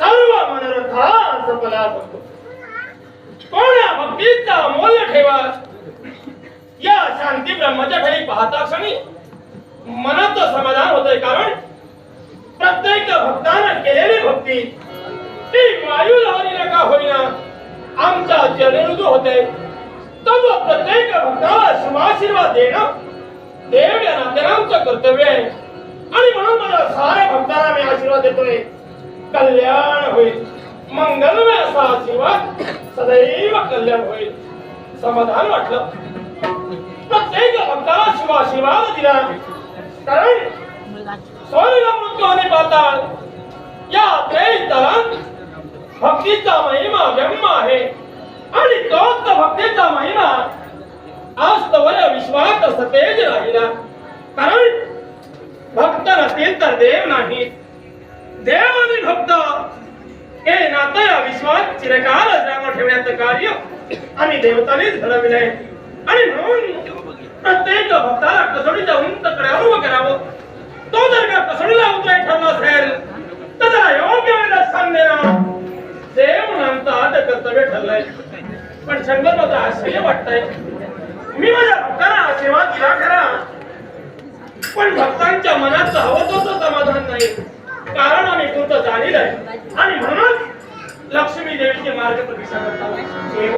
सर्व मनोरथा सफला भवतु कोणा भक्तीचा मोल ठेवा या शांती ब्रह्माच्या घरी पाहता क्षणी मनाचं समाधान होतंय कारण प्रत्येक भक्तानं केलेली भक्ती ती वायू लहरीला का होईना आमच्या जनरुजू होते. तब प्रत्येक भक्ताला शुभाशीर्वाद देणं देव या नात्यानं कर्तव्य आहे. आणि म्हणून मला साऱ्या भक्तांना मी आशीर्वाद देतोय. कल्याण होईल. मंगलमय असा आशीर्वाद सदैव कल्याण होईल. समाधान वाटलं. प्रत्येक भक्ताला आशीर्वाद दिला कारण स्वर्ग मृत्यू आणि पाताळ या त्रेस भक्तीचा महिमा ब्रह्म आहे आणि तोच भक्तीचा महिमा आज तवर विश्वात सतेज राहिला कारण भक्त नसतील तर देव नाही देव आणि भक्त हे नातं या विश्वात चिरकाल जागा ठेवण्याचं कार्य आणि देवतानेच घडविले आणि म्हणून भक्ताला कसोडीच्या उंचकडे उभं करावं. तो जर का कसोडीला उतराय ठरला असेल तर त्याला योग्य वेळेला सांगणे देणं देव नामचं आद्य कर्तव्य ठरलंय. पण शंकर माझं आश्चर्य वाटतंय. मी माझ्या भक्तांना आशीर्वाद दिला खरा. पण भक्तांच्या मनात हवं तसं समाधान नाही. कारण आम्ही तुमचं जाणील आहे. आणि म्हणून लक्ष्मी देवीचे मार्ग प्रतीक्षा करतात